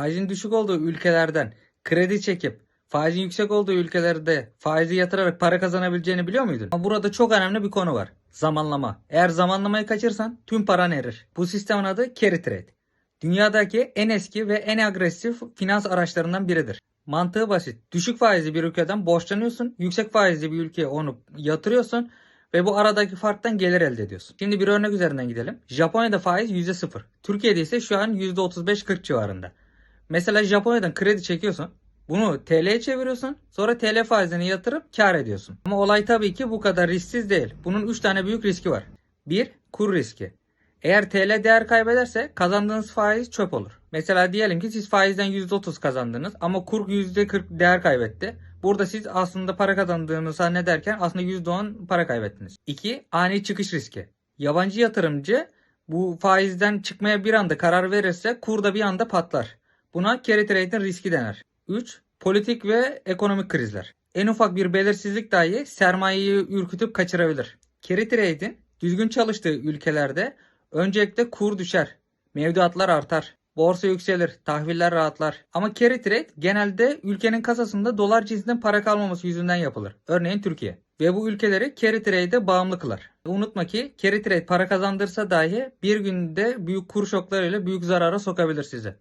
Faizin düşük olduğu ülkelerden kredi çekip faizin yüksek olduğu ülkelerde faizi yatırarak para kazanabileceğini biliyor muydun? Ama burada çok önemli bir konu var. Zamanlama. Eğer zamanlamayı kaçırsan tüm paran erir. Bu sistemin adı carry trade. Dünyadaki en eski ve en agresif finans araçlarından biridir. Mantığı basit. Düşük faizli bir ülkeden borçlanıyorsun. Yüksek faizli bir ülkeye onu yatırıyorsun. Ve bu aradaki farktan gelir elde ediyorsun. Şimdi bir örnek üzerinden gidelim. Japonya'da faiz %0. Türkiye'de ise şu an %35-40 civarında. Mesela Japonya'dan kredi çekiyorsun. Bunu TL'ye çeviriyorsun. Sonra TL faizini yatırıp kar ediyorsun. Ama olay tabii ki bu kadar risksiz değil. Bunun 3 tane büyük riski var. 1. Kur riski. Eğer TL değer kaybederse kazandığınız faiz çöp olur. Mesela diyelim ki siz faizden %30 kazandınız ama kur %40 değer kaybetti. Burada siz aslında para kazandığını zannederken aslında %10 para kaybettiniz. 2. Ani çıkış riski. Yabancı yatırımcı bu faizden çıkmaya bir anda karar verirse kur da bir anda patlar. Buna carry trade'in riski denir. 3. Politik ve ekonomik krizler. En ufak bir belirsizlik dahi sermayeyi ürkütüp kaçırabilir. Carry trade'in düzgün çalıştığı ülkelerde öncelikle kur düşer, mevduatlar artar, borsa yükselir, tahviller rahatlar. Ama carry trade genelde ülkenin kasasında dolar cinsinden para kalmaması yüzünden yapılır. Örneğin Türkiye. Ve bu ülkeleri carry trade'e bağımlı kılar. Unutma ki carry trade para kazandırsa dahi bir günde büyük kur şoklarıyla büyük zarara sokabilir sizi.